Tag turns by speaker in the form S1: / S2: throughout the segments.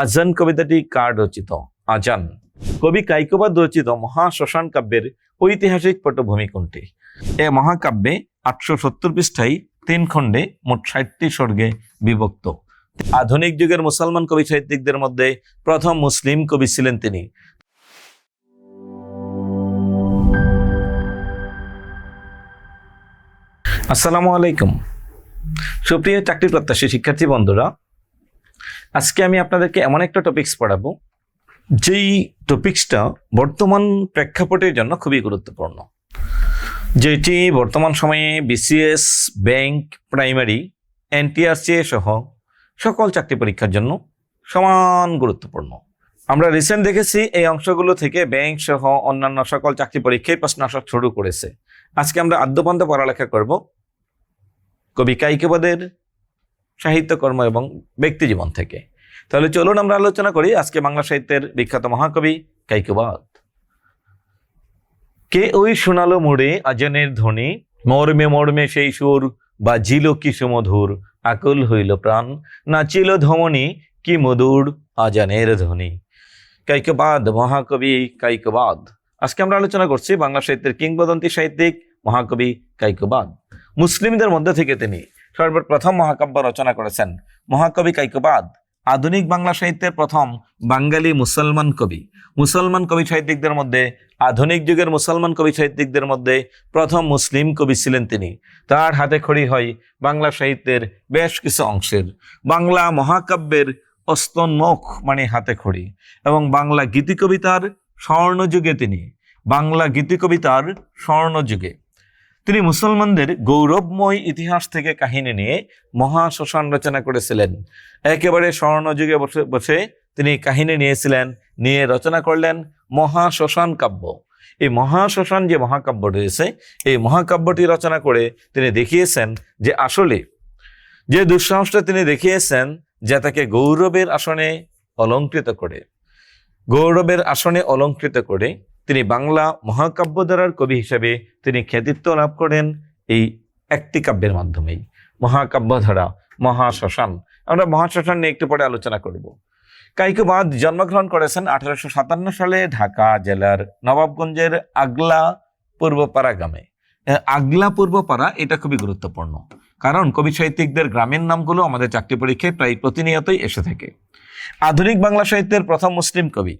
S1: আজান কবিতাটি কার রচিত? আজান। কবি কাইকোবাদ রচিত মহাশ্মশান কাব্যের ঐতিহাসিক পটভূমি কোনটি? এ মহাকাব্যে আটশো সত্তর পৃষ্ঠায় তিন খণ্ডে মোট ষাটটি স্বর্গে বিভক্ত। আধুনিক যুগের মুসলমান কবি সাহিত্যিকদের মধ্যে প্রথম মুসলিম কবি ছিলেন তিনি। আসসালামু আলাইকুম। সুপ্রিয় চাকরি প্রত্যাশী শিক্ষার্থী বন্ধুরা আজকে আমি আপনাদেরকে এমন একটা টপিক্স পড়াবো, যেই টপিক্সটা বর্তমান প্রেক্ষাপটের জন্য খুবই গুরুত্বপূর্ণ। যেটি বর্তমান সময়ে বিসিএস ব্যাংক প্রাইমারি এনটিআরসিএ সহ সকল চাকরি পরীক্ষার জন্য সমান গুরুত্বপূর্ণ। আমরা রিসেন্ট দেখেছি এই অংশগুলো থেকে ব্যাংক সহ অন্যান্য সকল চাকরি পরীক্ষায় প্রশ্ন আসা শুরু করেছে। আজকে আমরা আদ্যপান্ত পড়ালেখা করব কবি কাইকেবাদের সাহিত্যকর্ম এবং ব্যক্তি জীবন থেকে। তাহলে চলুন আমরা আলোচনা করি আজকে বাংলা সাহিত্যের বিখ্যাত মহাকবি কাইকবাদ। কে ওই শোনালো মোড়ে আজানের ধ্বনি? মর্মে মর্মে সেই সুর বাজিল কি সুমধুর? আকুল হইল প্রাণ, নাচিল ধমনী, কি মধুর আজানের ধ্বনি। কাইকবাদ, মহাকবি কাইকবাদ। আজকে আমরা আলোচনা করছি বাংলা সাহিত্যের কিংবদন্তি সাহিত্যিক মহাকবি কাইকবাদ। মুসলিমদের মধ্যে থেকে তিনি সর্বপ্রথম মহাকাব্য রচনা করেছেন মহাকবি কাইকবাদ। আধুনিক বাংলা সাহিত্যের প্রথম বাঙালি মুসলমান কবি। মুসলমান কবি সাহিত্যিকদের মধ্যে, আধুনিক যুগের মুসলমান কবি সাহিত্যিকদের মধ্যে প্রথম মুসলিম কবি ছিলেন তিনি। তার হাতে খড়ি হয় বাংলা সাহিত্যের বেশ কিছু অংশের। বাংলা মহাকাব্যের অস্তন্মুখ মানে হাতে খড়ি এবং বাংলা গীতি কবিতার স্বর্ণযুগে তিনি। বাংলা গীতি কবিতার স্বর্ণযুগে। তিনি মুসলমানদের গৌরবময় ইতিহাস থেকে কাহিনী নিয়ে মহাশ্মশান রচনা করেছিলেন। একেবারে স্বর্ণযুগে বসে বসে তিনি কাহিনী নিয়েছিলেন, নিয়ে রচনা করলেন মহাশ্মশান কাব্য। এই মহাশ্মশান যে মহাকাব্য রয়েছে, এই মহাকাব্যটি রচনা করে তিনি দেখিয়েছেন যে আসলে যে দুঃসাহসটা তিনি দেখিয়েছেন যা তাকে গৌরবের আসনে অলঙ্কৃত করে, গৌরবের আসনে অলঙ্কৃত করে তিনি বাংলা মহাকাব্য দ্বারার কবি হিসেবে তিনি খ্যাতিত্ব লাভ করেন এই একটি কাব্যের মাধ্যমেই। মহাকাব্য ধারা, মহাশ্মশান। আমরা মহাশ্মশান নিয়ে একটু পরে আলোচনা করব। কাইকোবাদ জন্মগ্রহণ করেছেন আঠারোশো সাতান্ন সালে ঢাকা জেলার নবাবগঞ্জের আগলা পূর্বপাড়া গ্রামে। আগলা পূর্বপাড়া, এটা খুবই গুরুত্বপূর্ণ। কারণ কবি সাহিত্যিকদের গ্রামের নামগুলো আমাদের চাকরি পরীক্ষায় প্রায় প্রতিনিয়তই এসে থাকে। আধুনিক বাংলা সাহিত্যের প্রথম মুসলিম কবি।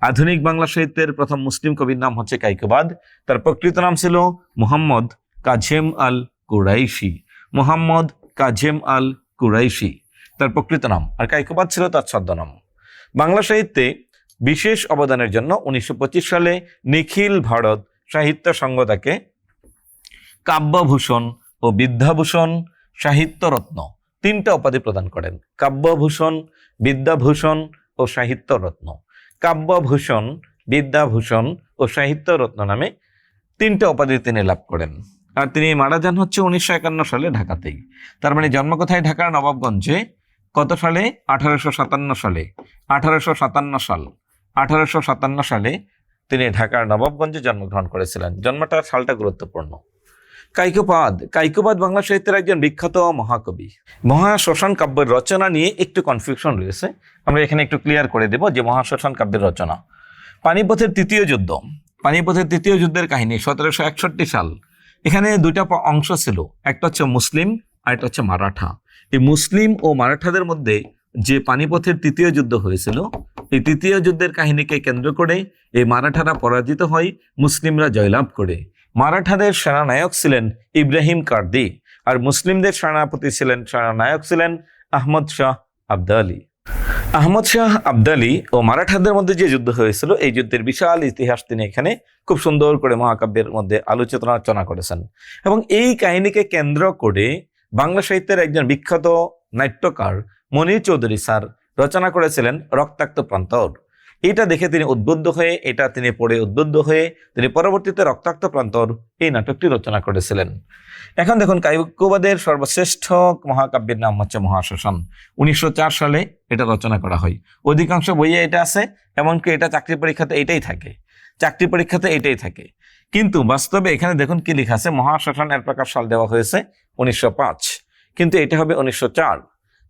S1: আধুনিক বাংলা সাহিত্যের প্রথম মুসলিম কবির নাম হচ্ছে কাইকবাদ। তার প্রকৃত নাম ছিল মোহাম্মদ কাজেম আল কুরাইশি। মোহাম্মদ কাজেম আল কুরাইশি, তার প্রকৃত নাম। আর কাইকোবাদ ছিল তার ছদ্মনাম। বাংলা সাহিত্যে বিশেষ অবদানের জন্য উনিশশো পঁচিশ সালে নিখিল ভারত সাহিত্য সংঘ তাকে কাব্যভূষণ ও বিদ্যাভূষণ সাহিত্যরত্ন তিনটা উপাধি প্রদান করেন। কাব্যভূষণ, বিদ্যাভূষণ ও সাহিত্যরত্ন। কাব্যভূষণ, বিদ্যাভূষণ ও সাহিত্যরত্ন নামে তিনটা উপাধি তিনি লাভ করেন। আর তিনি মারা যান হচ্ছে উনিশশো একান্ন সালে ঢাকাতেই। তার মানে জন্ম কোথায়? ঢাকার নবাবগঞ্জে। কত সালে? আঠারোশো সাতান্ন সালে। আঠারোশো সাতান্ন সাল। আঠারোশো সাতান্ন সালে তিনি ঢাকার নবাবগঞ্জে জন্মগ্রহণ করেছিলেন। জন্মটার সালটা গুরুত্বপূর্ণ। কাইকোপাদ। কাইকোপাদ বাংলা সাহিত্যের একজন বিখ্যাত মহাকবি। মহাশ্মশান কাব্যের রচনা নিয়ে একটু কনফিউশন রয়েছে। আমরা এখানে একটু ক্লিয়ার করে দেব যে মহাশ্মশান কাব্যের রচনা। পানিপথের তৃতীয় যুদ্ধ। পানিপথের তৃতীয় যুদ্ধের কাহিনী সতেরোশো একষট্টি সাল। এখানে দুইটা অংশ ছিল। একটা হচ্ছে মুসলিম আর একটা হচ্ছে মারাঠা। এই মুসলিম ও মারাঠাদের মধ্যে যে পানিপথের তৃতীয় যুদ্ধ হয়েছিল, এই তৃতীয় যুদ্ধের কাহিনীকে কেন্দ্র করে এই মারাঠারা পরাজিত হয়, মুসলিমরা জয়লাভ করে। মারাঠাদের সেনানায়ক ছিলেন ইব্রাহিম কার্দি আর মুসলিমদের সেনাপতি ছিলেন সেনানায়ক ছিলেন আহমদ শাহ আবদালি। আহমদ শাহ আবদালি ও মারাঠাদের মধ্যে যে যুদ্ধ হয়েছিল, এই যুদ্ধের বিশাল ইতিহাস তিনি এখানে খুব সুন্দর করে মহাকাব্যের মধ্যে আলোচনা রচনা করেছেন। এবং এই কাহিনীকে কেন্দ্র করে বাংলা সাহিত্যের একজন বিখ্যাত নাট্যকার মনির চৌধুরী স্যার রচনা করেছিলেন রক্তাক্ত প্রান্তর। এটা দেখে তিনি উদ্বুদ্ধ হয়ে, এটা তিনি পড়ে উদ্বুদ্ধ হয়ে, তিনি পরবর্তীতে রক্তাক্ত প্রান্তর এই নাটকটি রচনা করেছিলেন। এখন দেখুন কাইকোবাদের সর্বশ্রেষ্ঠ মহাকাব্যের নাম হচ্ছে মহাশ্মশান উনিশশো সালে এটা রচনা করা হয়। অধিকাংশ বইয়ে এটা আছে, এমনকি এটা চাকরি পরীক্ষাতে এটাই থাকে। চাকরি পরীক্ষাতে এটাই থাকে। কিন্তু বাস্তবে এখানে দেখুন কি লেখা আছে মহাশ্মশান এর প্রকাশ সাল দেওয়া হয়েছে উনিশশো পাঁচ। কিন্তু এটা হবে উনিশশো চার।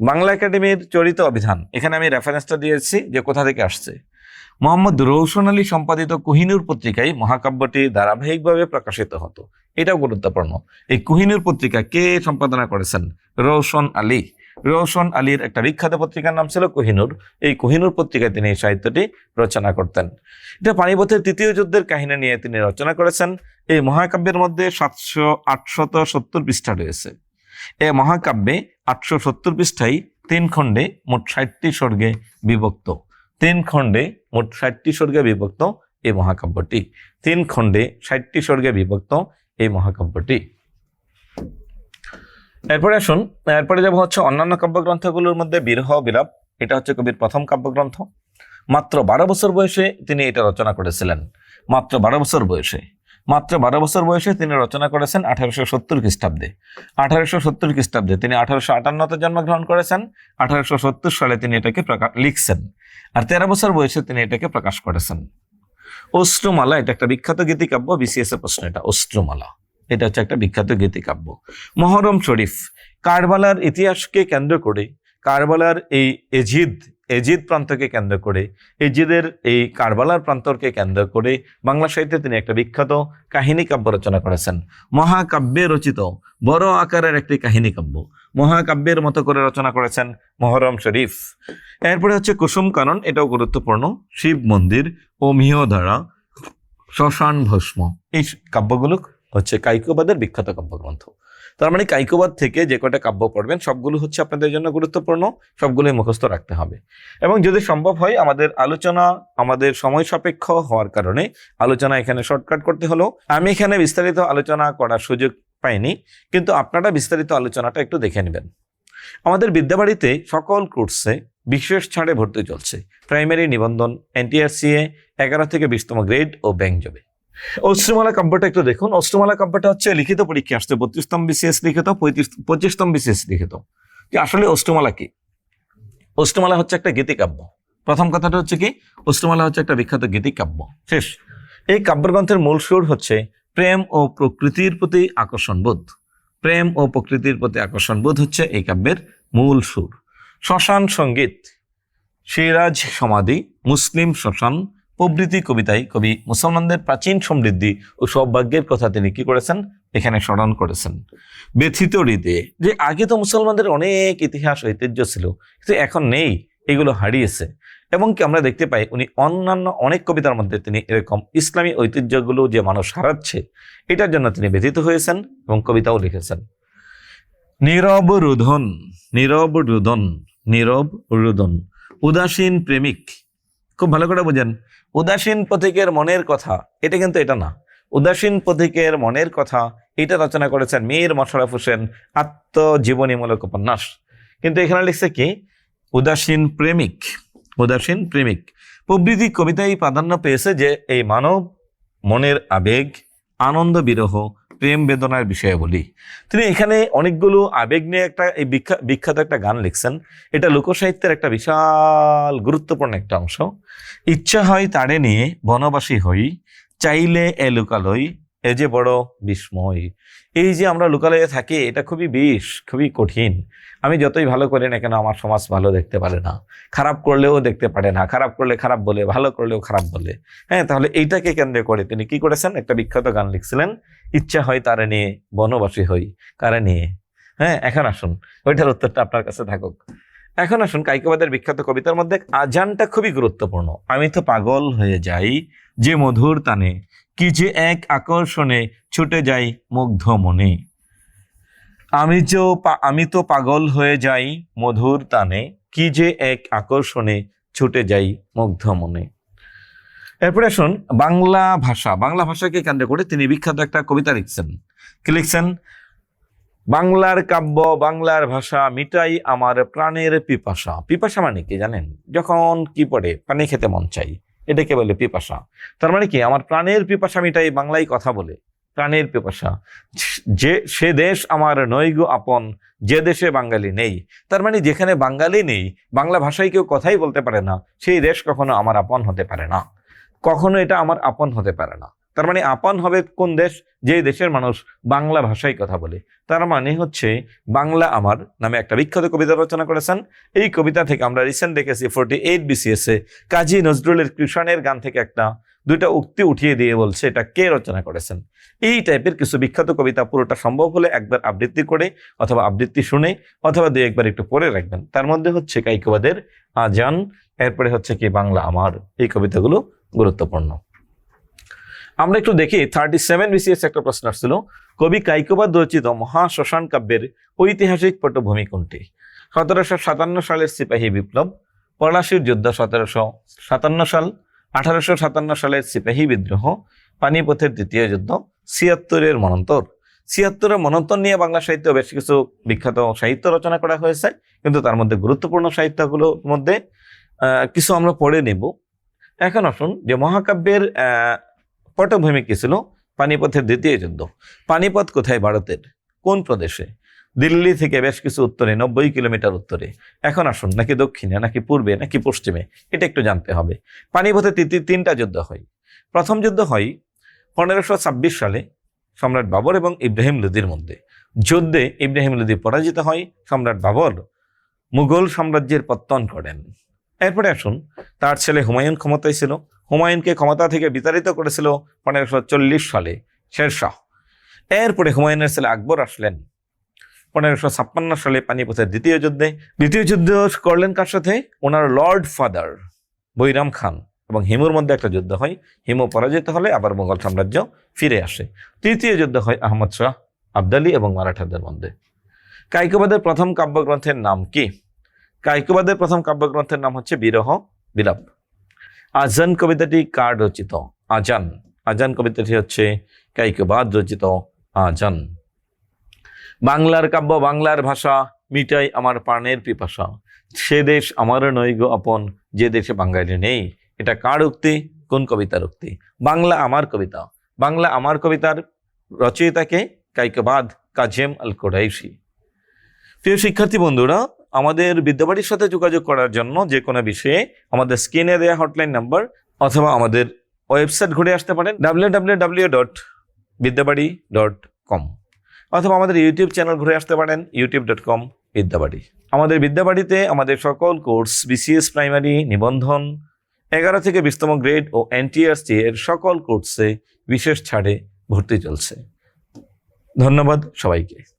S1: বাংলা একাডেমির চরিত অভিধান। এখানে আমি রেফারেন্সটা দিয়েছি যে কোথা থেকে আসছে। মোহাম্মদ রৌশন আলী সম্পাদিত কোহিনুর পত্রিকায় মহাকাব্যটি ধারাবাহিকভাবে প্রকাশিত হতো। এটাও গুরুত্বপূর্ণ। এই কোহিনুর পত্রিকা কে সম্পাদনা করেছেন? রৌশন আলী। রৌশন আলীর একটা বিখ্যাত পত্রিকার নাম ছিল কোহিনুর। এই কোহিনুর পত্রিকায় তিনি এই সাহিত্যটি রচনা করতেন। এটা পানিপথের তৃতীয় যুদ্ধের কাহিনী নিয়ে তিনি রচনা করেছেন। এই মহাকাব্যের মধ্যে সাতশো আটশত সত্তর পৃষ্ঠা রয়েছে। এ মহাকাব্যে আটশো সত্তর পৃষ্ঠায় তিন খণ্ডে মোট ষাটটি স্বর্গে বিভক্ত। তিন খণ্ডে মোট ষাটটি স্বর্গে বিভক্ত এই মহাকাব্যটি। তিন খণ্ডে ষাটটি স্বর্গে বিভক্ত এই মহাকাব্যটি। এরপরে আসুন, এরপরে যাব হচ্ছে অন্যান্য কাব্যগ্রন্থগুলোর মধ্যে বিরহ বিলাপ এটা হচ্ছে কবির প্রথম কাব্যগ্রন্থ। মাত্র বারো বছর বয়সে তিনি এটা রচনা করেছিলেন। মাত্র বারো বছর বয়সে। মাত্র বারো বছর বয়সে তিনি রচনা করেছেন আঠারোশো সত্তর খ্রিস্টাব্দে। আঠারোশো সত্তর খ্রিস্টাব্দে তিনি আঠারোশো আটান্নতে জন্মগ্রহণ করেছেন, আঠারোশো সত্তর সালে তিনি এটাকে প্রকাশ লিখছেন, আর তেরো বছর বয়সে তিনি এটাকে প্রকাশ করেছেন। অশ্রুমালা, এটা একটা বিখ্যাত গীতিকাব্য, বিসিএস এর প্রশ্ন এটা, অশ্রুমালা। এটা হচ্ছে একটা বিখ্যাত গীতিকাব্য। মহরম শরীফ, কারবালার ইতিহাসকে কেন্দ্র করে, কারবালার এই এজিদ এজিদ প্রান্তকে কেন্দ্র করে, এজিদের এই কারবালার প্রান্তরকে কেন্দ্র করে বাংলা সাহিত্যে তিনি একটা বিখ্যাত কাহিনী কাব্য রচনা করেছেন। মহাকাব্যে রচিত, বড় আকারের একটি কাহিনী কাব্য। মহাকাব্যের মতো করে রচনা করেছেন মহরম শরীফ। এরপরে হচ্ছে কুসুম কানন, এটাও গুরুত্বপূর্ণ। শিব মন্দির ও মিহধারা শ্মশান ভস্ম। এই কাব্যগুলো হচ্ছে কাইকোবাদের বিখ্যাত কাব্যগ্রন্থ। তার মানে কাইকোবাদ থেকে যে কটা কাব্য পড়বেন, সবগুলো হচ্ছে আপনাদের জন্য গুরুত্বপূর্ণ, সবগুলোই মুখস্থ রাখতে হবে। এবং যদি সম্ভব হয়, আমাদের আলোচনা আমাদের সময় সাপেক্ষ হওয়ার কারণে আলোচনা এখানে শর্টকাট করতে হলো। আমি এখানে বিস্তারিত আলোচনা করার সুযোগ পাইনি, কিন্তু আপনারা বিস্তারিত আলোচনাটা একটু দেখে নেবেন। আমাদের বিদ্যাবাড়িতে সকল কোর্সে বিশেষ ছাড়ে ভর্তি চলছে। প্রাইমারি নিবন্ধন, এনটিআরসিএ, এগারো থেকে বিশতম গ্রেড ও ব্যাংক জবে। অষ্টমালা কাব্যটা একটু দেখুন। অষ্টমালা কাব্যটা হচ্ছে লিখিত পরীক্ষা আসছে। বত্রিশতম বিসিএস লিখিত পঁচিশতম বিসিএস লিখিত। যে আসলে অষ্টমালা কি? অষ্টমালা হচ্ছে একটা গীতিকাব্য প্রথম কথাটা হচ্ছে কি? অষ্টমালা হচ্ছে একটা বিখ্যাত গীতিকাব্য শেষ। এই কাব্যগ্রন্থের মূল সুর হচ্ছে, প্রেম ও প্রকৃতির প্রতি আকর্ষণ বোধ। প্রেম ও প্রকৃতির প্রতি আকর্ষণ বোধ হচ্ছে এই কাব্যের মূল সুর। শ্মশান সংগীত। সিরাজ সমাধি, মুসলিম শ্মশান প্রভৃতি কবিতায় কবি মুসলমানদের প্রাচীন সমৃদ্ধি ও সৌভাগ্যের কথা তিনি কি করেছেন? এখানে স্মরণ করেছেন। ব্যথিত হৃদয়ে, যে আগে তো মুসলমানদের অনেক ইতিহাস ঐতিহ্য ছিল, কিন্তু এখন নেই, এগুলো হারিয়েছে। এবং কি আমরা দেখতে পাই, উনি অন্যান্য অনেক কবিতার মধ্যে তিনি এরকম ইসলামী ঐতিহ্যগুলো যে মানুষ হারাচ্ছে, এটার জন্য তিনি ব্যথিত হয়েছেন এবং কবিতাও লিখেছেন। নীরব রুধন, নীরব রুদন নীরব রুদন উদাসীন প্রেমিক খুব ভালো করে বোঝেন। উদাসীন পথিকের মনের কথা, এটা কিন্তু এটা না। উদাসীন পথিকের মনের কথা, এটা রচনা করেছেন মীর মশারফ হোসেন, আত্মজীবনীমূলক উপন্যাস। কিন্তু এখানে লিখছে কি? উদাসীন প্রেমিক উদাসীন প্রেমিক। প্রভৃতি কবিতায় প্রাধান্য পেয়েছে যে এই মানব মনের আবেগ, আনন্দ বিরহ প্রেম বেদনার বিষয়ে বলি। তিনি এখানে অনেকগুলো আবেগ নিয়ে একটা এই বিখ্যা- বিখ্যাত একটা গান লিখছেন। এটা লোকসাহিত্যের একটা বিশাল গুরুত্বপূর্ণ একটা অংশ। ইচ্ছা হয় তারে নিয়ে বনবাসী হই, চাইলে এ লোকালয় এ যে বড় বিস্ময়, এই যে আমরা লোকালয়ে থাকি, এটা খুবই বিষ, খুবই কঠিন। আমি যতই ভালো করি না কেন, আমার সমাজ ভালো দেখতে পারে না। খারাপ করলেও দেখতে পারে না। খারাপ করলে খারাপ বলে, ভালো করলেও খারাপ বলে। হ্যাঁ তাহলে এইটাকে কেন্দ্র করে তিনি কি করেছেন? একটা বিখ্যাত গান লিখছিলেন, ইচ্ছা হয় তারে নিয়ে, বনবাসী হই, কারে নিয়ে? হ্যাঁ এখন আসুন, ওইটার উত্তরটা আপনার কাছে থাকুক। এখন আসুন, কাইকবাদের বিখ্যাত কবিতার মধ্যে আজানটা খুবই গুরুত্বপূর্ণ। আমি তো পাগল হয়ে যাই, যে মধুর তানে কি যে এক আকর্ষণে ছুটে যাই মুগ্ধ মনে। আমি যে আমি তো পাগল হয়ে যাই মধুর তানে কি যে এক আকর্ষণে ছুটে যাই মুগ্ধ মনে। এরপরে আসুন বাংলা ভাষা। বাংলা ভাষাকে কেন্দ্র করে তিনি বিখ্যাত একটা কবিতা লিখছেন। কি লিখছেন? বাংলার কাব্য, বাংলার ভাষা মিটাই আমার প্রাণের পিপাসা। পিপাসা মানে কি জানেন? যখন কি পড়ে, পানি খেতে মন চাই। এটাকে বলে পিপাসা। তার মানে কি? আমার প্রাণের পিপাসা আমি এটাই বাংলায় কথা বলে। প্রাণের পিপাসা। যে, সে দেশ আমার নৈগ আপন, যে দেশে বাঙালি নেই। তার মানে যেখানে বাঙালি নেই, বাংলা ভাষায় কেউ কথাই বলতে পারে না, সেই দেশ কখনো আমার আপন হতে পারে না। কখনো এটা আমার আপন হতে পারে না। তার মানে আপন হবে কোন দেশ? যে দেশের মানুষ বাংলা ভাষায় কথা বলে। তার মানে হচ্ছে বাংলা আমার নামে একটা বিখ্যাত কবিতা রচনা করেছেন। এই কবিতা থেকে আমরা রিসেন্ট দেখেছি ফোর্টি এইট বিসিএস কাজী নজরুলের কৃষণের গান থেকে একটা দুইটা উক্তি উঠিয়ে দিয়ে বলছে, এটা কে রচনা করেছেন? এই টাইপের কিছু বিখ্যাত কবিতা পুরোটা সম্ভব হলে একবার আবৃত্তি করে অথবা আবৃত্তি শুনে অথবা দুই একবার একটু পড়ে রাখবেন। তার মধ্যে হচ্ছে কাইকবাদের আজান, এরপরে হচ্ছে কি বাংলা আমার। এই কবিতাগুলো গুরুত্বপূর্ণ। আমরা একটু দেখি থার্টি সেভেন বিসিএস একটা প্রশ্ন আসছিল। কবি কাইকবাদ রচিত মহা শ্মশান কাব্যের ঐতিহাসিক পটভূমি কোনটি? সতেরোশো সাতান্ন সালের সিপাহী বিপ্লব, পলাশির যুদ্ধ সতেরোশো সাতান্ন সাল, আঠারোশো সাতান্ন সালের সিপাহী বিদ্রোহ, পানিপথের দ্বিতীয় যুদ্ধ, ছিয়াত্তরের মনন্তর। ছিয়াত্তরের মনন্তর নিয়ে বাংলা সাহিত্য বেশ কিছু বিখ্যাত সাহিত্য রচনা করা হয়েছে, কিন্তু তার মধ্যে গুরুত্বপূর্ণ সাহিত্যগুলোর মধ্যে কিছু আমরা পড়ে নেব। এখন আসুন যে মহাকাব্যের পটভূমি কি ছিল? পানিপথের দ্বিতীয় যুদ্ধ। পানিপথ কোথায়? ভারতের। কোন প্রদেশে? দিল্লি থেকে বেশ কিছু উত্তরে, নব্বই কিলোমিটার উত্তরে। এখন আসুন, নাকি দক্ষিণে, নাকি পূর্বে, নাকি পশ্চিমে? এটা একটু জানতে হবে। পানিপথে তিন- তিনটা যুদ্ধ হয়। প্রথম যুদ্ধ হয় পনেরোশো ছাব্বিশ সালে সম্রাট বাবর এবং ইব্রাহিম লোদির মধ্যে। যুদ্ধে ইব্রাহিম লোদি পরাজিত হয়। সম্রাট বাবর মুঘল সাম্রাজ্যের পত্তন করেন। এরপরে আসুন, তার ছেলে হুমায়ুন ক্ষমতায় ছিল। হুমায়ুনকে ক্ষমতা থেকে বিতাড়িত করেছিল পনেরোশো চল্লিশ সালে শেরশাহ এরপরে হুমায়ুনের ছেলে আকবর আসলেন পনেরোশো ছাপ্পান্ন সালে পানিপথের দ্বিতীয় যুদ্ধে। দ্বিতীয় যুদ্ধ করলেন কার সাথে? ওনার লর্ড ফাদার বৈরাম খান এবং হিমুর মধ্যে একটা যুদ্ধ হয়। হিমু পরাজিত হলে আবার মোগল সাম্রাজ্য ফিরে আসে। তৃতীয় যুদ্ধ হয় আহমদ শাহ আবদালি এবং মারাঠাদের মধ্যে। কাইকবাদের প্রথম কাব্যগ্রন্থের নাম কি? কাইকবাদের প্রথম কাব্যগ্রন্থের নাম হচ্ছে বিরহ, বিলাপ। আজান কবিতাটি কার রচিত? আজান। আজান কবিতাটি হচ্ছে কাইকবাদ রচিত আজান। বাংলার কাব্য, বাংলার ভাষা, মিটাই আমার প্রাণের পিপাসা। সে দেশ আমার নৈগ আপন, যে দেশে বাঙালি নেই। এটা কার উক্তি? কোন কবিতার উক্তি? বাংলা আমার কবিতা। বাংলা আমার কবিতার রচয়িতাকে কাইকবাদ কাজেম আল কোরাইশি প্রিয় শিক্ষার্থী বন্ধুরা আমাদের বিদ্যাবাড়ির সাথে যোগাযোগ করার জন্য যে কোনো বিষয়ে আমাদের স্ক্রিনে দেওয়া হটলাইন নাম্বার অথবা আমাদের ওয়েবসাইট ঘুরে আসতে পারেন W W dot Vidyabari dot com অথবা আমাদের ইউটিউব চ্যানেল ঘুরে আসতে পারেন ইউটিউব ডট কম বিদ্যাবাড়ি আমাদের বিদ্যাবাড়িতে আমাদের সকল কোর্স বিসিএস প্রাইমারি নিবন্ধন, এগারো থেকে বিশতম গ্রেড ও এনটিআরসি এর সকল কোর্সে বিশেষ ছাড়ে ভর্তি চলছে। ধন্যবাদ সবাইকে।